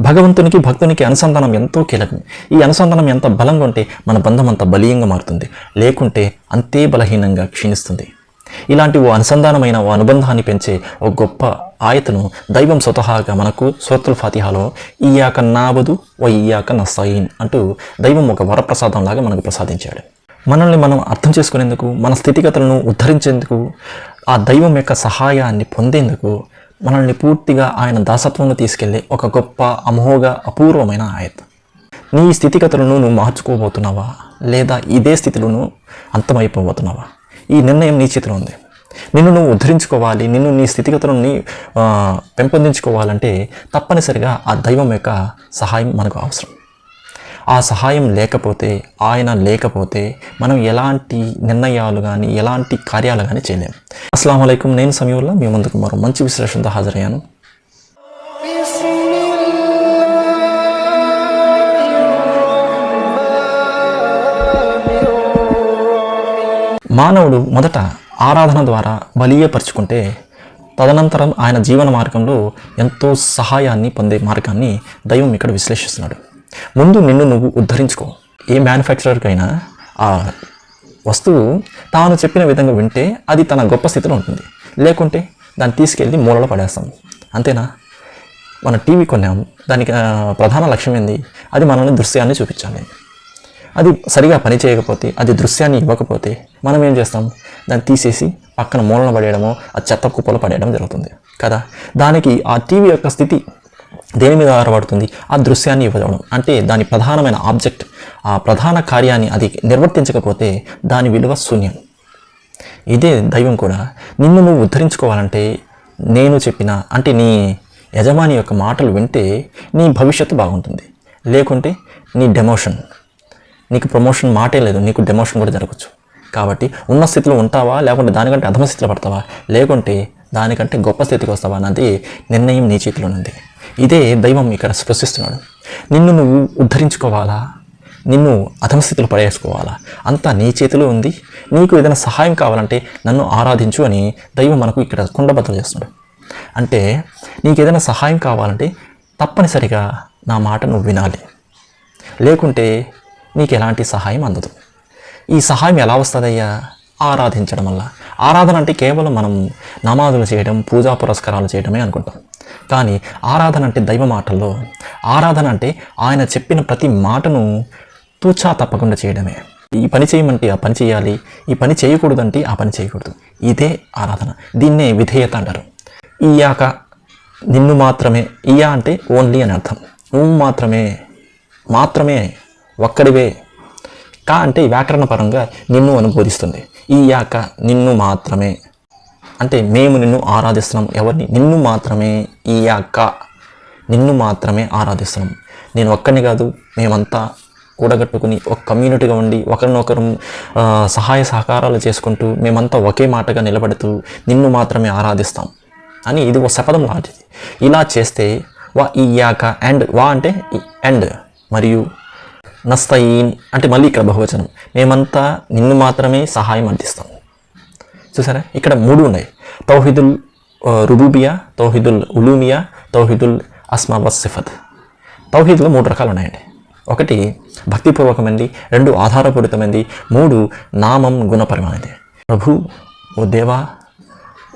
భగవంతునికి భక్తునికి అనుసంధానం ఎంతో కీలకం. ఈ అనుసంధానం ఎంత బలంగా ఉంటే మన బంధం అంత బలీయంగా మారుతుంది. లేకుంటే అంతే బలహీనంగా క్షీణిస్తుంది. ఇలాంటి ఓ అనుసంధానమైన ఓ అనుబంధాన్ని పెంచే ఓ గొప్ప ఆయతను దైవం స్వతహాగా మనకు సూరతుల్ ఫాతిహాలో ఇయాక నాబదు ఓ ఇయాక నస్తాయిన్ అంటూ దైవం ఒక వరప్రసాదంలాగా మనకు ప్రసాదించాడు. మనల్ని మనం అర్థం చేసుకునేందుకు మన స్థితిగతులను ఉద్ధరించేందుకు ఆ దైవం యొక్క సహాయాన్ని పొందేందుకు మనల్ని పూర్తిగా ఆయన దాసత్వంలో తీసుకెళ్ళే ఒక గొప్ప అమోఘ అపూర్వమైన ఆయత్. నీ స్థితిగతులను నువ్వు మార్చుకోబోతున్నావా? లేదా ఇదే స్థితిలోను అంతమైపోబోతున్నావా? ఈ నిర్ణయం నీ చేతిలో ఉంది. నిన్ను నువ్వు ఉద్ధరించుకోవాలి. నిన్ను నీ స్థితిగతులని నీ, పెంపొందించుకోవాలంటే తప్పనిసరిగా ఆ దైవం యొక్క సహాయం మనకు అవసరం. ఆ సహాయం లేకపోతే ఆయన లేకపోతే మనం ఎలాంటి నిర్ణయాలు కానీ ఎలాంటి కార్యాలు కానీ చేయలేము అస్సలం అయికం నేను సమయంలో మీ ముందుకు మరో మంచి విశ్లేషణతో హాజరయ్యాను. మానవుడు మొదట ఆరాధన ద్వారా బలీయపరుచుకుంటే తదనంతరం ఆయన జీవన మార్గంలో ఎంతో సహాయాన్ని పొందే మార్గాన్ని దైవం ఇక్కడ విశ్లేషిస్తున్నాడు. ముందు నిన్ను నువ్వు ఉద్ధరించుకో. ఏ మ్యానుఫ్యాక్చరర్కైనా ఆ వస్తువు తాను చెప్పిన విధంగా వింటే అది తన గొప్ప స్థితిలో ఉంటుంది. లేకుంటే దాన్ని తీసుకెళ్ళి మూలలో పడేస్తాం. అంతేనా? మన టీవీ కొన్నాము దానికి ప్రధాన లక్ష్యం ఏంది? అది మనల్ని దృశ్యాన్ని చూపించాలి. అది సరిగా పని చేయకపోతే అది దృశ్యాన్ని ఇవ్వకపోతే మనం ఏం చేస్తాం? దాన్ని తీసేసి పక్కన మూలన పడేయడమో ఆ చెత్త కుప్పలో పడేయడం జరుగుతుంది. కదా? దానికి ఆ టీవీ యొక్క స్థితి దేని మీద ఆధారపడుతుంది? ఆ దృశ్యాన్ని ఇవ్వడం అంటే దాని ప్రధానమైన ఆబ్జెక్ట్ ఆ ప్రధాన కార్యాన్ని అది నిర్వర్తించకపోతే దాని విలువ శూన్యం. ఇదే దైవం కూడా నిన్ను నువ్వు ఉద్ధరించుకోవాలంటే నేను చెప్పిన అంటే నీ యజమాని యొక్క మాటలు వింటే నీ భవిష్యత్తు బాగుంటుంది. లేకుంటే నీ డెమోషన్ నీకు ప్రమోషన్ మాటే లేదు నీకు డెమోషన్ కూడా జరగచ్చు. కాబట్టి ఉన్న స్థితిలో ఉంటావా? లేకుంటే దానికంటే అధమ స్థితిలో పడతావా? లేకుంటే దానికంటే గొప్ప స్థితికి వస్తావా? అన్నది నిర్ణయం నీ చేతిలో ఉంది. ఇదే దైవం ఇక్కడ స్పృశిస్తున్నాడు నిన్ను నువ్వు ఉద్ధరించుకోవాలా? నిన్ను అధమస్థితిలో పడేసుకోవాలా? అంతా నీ చేతిలో ఉంది. నీకు ఏదైనా సహాయం కావాలంటే నన్ను ఆరాధించు అని దైవం మనకు ఇక్కడ కుండబద్దలు చేస్తున్నాడు. అంటే నీకు ఏదైనా సహాయం కావాలంటే తప్పనిసరిగా నా మాట నువ్వు వినాలి. లేకుంటే నీకు ఎలాంటి సహాయం అందదు. ఈ సహాయం ఎలా వస్తుందయ్యా? ఆరాధించడం వల్ల. ఆరాధన అంటే కేవలం మనం నమాజులు చేయడం పూజా పురస్కారాలు చేయడమే అనుకుంటాం. కానీ ఆరాధన అంటే దైవ మాటల్లో ఆరాధన అంటే ఆయన చెప్పిన ప్రతి మాటను తూచా తప్పకుండా చేయడమే. ఈ పని చేయమంటే ఆ పని చేయాలి ఈ పని చేయకూడదంటే ఆ పని చేయకూడదు. ఇదే ఆరాధన. దీన్నే విధేయత అంటారు. ఇయాక నిన్ను మాత్రమే ఇయా అంటే ఓన్లీ అని అర్థం. నువ్వు మాత్రమే మాత్రమే ఒక్కడివే. కా అంటే వ్యాకరణ పరంగా నిన్ను అనుబోధిస్తుంది ఈ యాక నిన్ను మాత్రమే. అంటే మేము నిన్ను ఆరాధిస్తున్నాం. ఎవరిని? నిన్ను మాత్రమే ఈ యాక నిన్ను మాత్రమే ఆరాధిస్తున్నాం. నేను ఒక్కని కాదు మేమంతా కూడగట్టుకుని ఒక కమ్యూనిటీగా ఉండి ఒకరినొకరు సహాయ సహకారాలు చేసుకుంటూ మేమంతా ఒకే మాటగా నిలబడుతూ నిన్ను మాత్రమే ఆరాధిస్తాం అని ఇది ఒక శపథం లాంటిది. ఇలా చేస్తే వా ఈ యాక అండ్ వా అంటే అండ్ మరియు నస్తయీన్ అంటే మళ్ళీ ఇక్కడ బహువచనం. మేమంతా నిన్ను మాత్రమే సహాయం అందిస్తాం. చూసారా? ఇక్కడ మూడు ఉన్నాయి. తౌహిదుల్ రుబూబియా తౌహిదుల్ ఉలూమియా తౌహిదుల్ అస్మా వస్ సిఫత్. తౌహీద్లో మూడు రకాలు ఉన్నాయండి ఒకటి భక్తిపూర్వకమైనది రెండు ఆధారపూరితమైనది మూడు నామం గుణపరమైనది. ప్రభు ఓ దేవా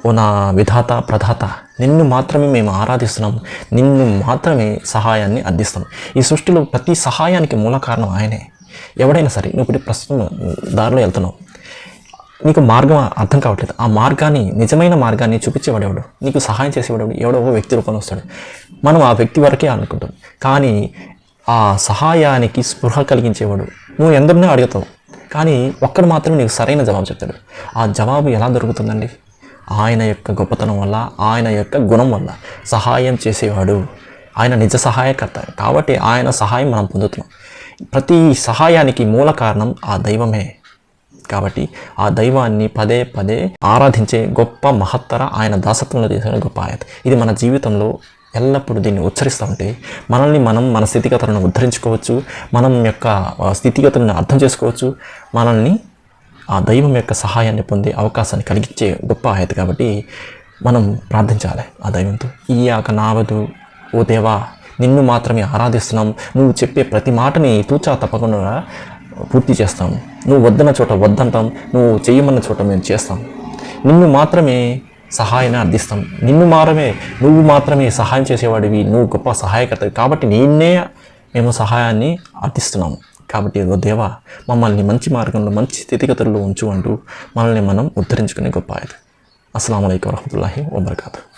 ఓ నా విధాత ప్రధాత నిన్ను మాత్రమే మేము ఆరాధిస్తున్నాం. నిన్ను మాత్రమే సహాయాన్ని అందిస్తాం. ఈ సృష్టిలో ప్రతి సహాయానికి మూల కారణం ఆయనే. ఎవడైనా సరే నువ్వు ఇప్పుడు ప్రస్తుతం దారిలో వెళ్తున్నావు. నీకు మార్గం అర్థం కావట్లేదు. ఆ మార్గాన్ని నిజమైన మార్గాన్ని చూపించేవాడు ఎవడు? నీకు సహాయం చేసేవాడు ఎవడో? ఒక వ్యక్తి రూపంలో వస్తాడు. మనం ఆ వ్యక్తి వరకే అనుకుంటాం. కానీ ఆ సహాయానికి స్పృహ కలిగించేవాడు. నువ్వు ఎందరినో అడుగుతావు. కానీ ఒక్కడు మాత్రం నీకు సరైన జవాబు చెప్తాడు. ఆ జవాబు ఎలా దొరుకుతుందండి? ఆయన యొక్క గొప్పతనం వల్ల ఆయన యొక్క గుణం వల్ల సహాయం చేసేవాడు. ఆయన నిజ సహాయకర్త. కాబట్టి ఆయన సహాయం మనం పొందుతున్నాం. ప్రతి సహాయానికి మూల కారణం ఆ దైవమే. కాబట్టి ఆ దైవాన్ని పదే పదే ఆరాధించే గొప్ప మహత్తర ఆయన దాసత్వంలో చేసిన గొప్ప ఆయత. ఇది మన జీవితంలో ఎల్లప్పుడూ దీన్ని ఉచ్చరిస్తూ ఉంటే మనల్ని మనం మన స్థితిగతులను ఉద్ధరించుకోవచ్చు మనం యొక్క స్థితిగతులను అర్థం చేసుకోవచ్చు మనల్ని ఆ దైవం యొక్క సహాయాన్ని పొందే అవకాశాన్ని కలిగించే గొప్ప ఆయత కాబట్టి మనం ప్రార్థించాలి ఆ దైవంతో. ఈ ఆక నావదు ఓ దేవా నిన్ను మాత్రమే ఆరాధిస్తున్నాం. నువ్వు చెప్పే ప్రతి మాటని తూచా తప్పకుండా పూర్తి చేస్తాము. నువ్వు వద్దన్న చోట వద్దంటాం. నువ్వు చేయమన్న చోట మేము చేస్తాం. నిన్ను మాత్రమే సహాయాన్ని అర్థిస్తాం నిన్ను మాత్రమే నువ్వు మాత్రమే సహాయం చేసేవాడివి. నువ్వు గొప్ప సహాయకర్తవి. కాబట్టి నిన్నే మేము సహాయాన్ని అర్థిస్తున్నాము కాబట్టి ఓ దేవా మమ్మల్ని మంచి మార్గంలో మంచి స్థితిగతుల్లో ఉంచు అంటూ మనల్ని మనం ఉద్ధరించుకునే గొప్ప ఆయన. అస్సలం అయికం వరహతుల్లాహి వబర్కాతు.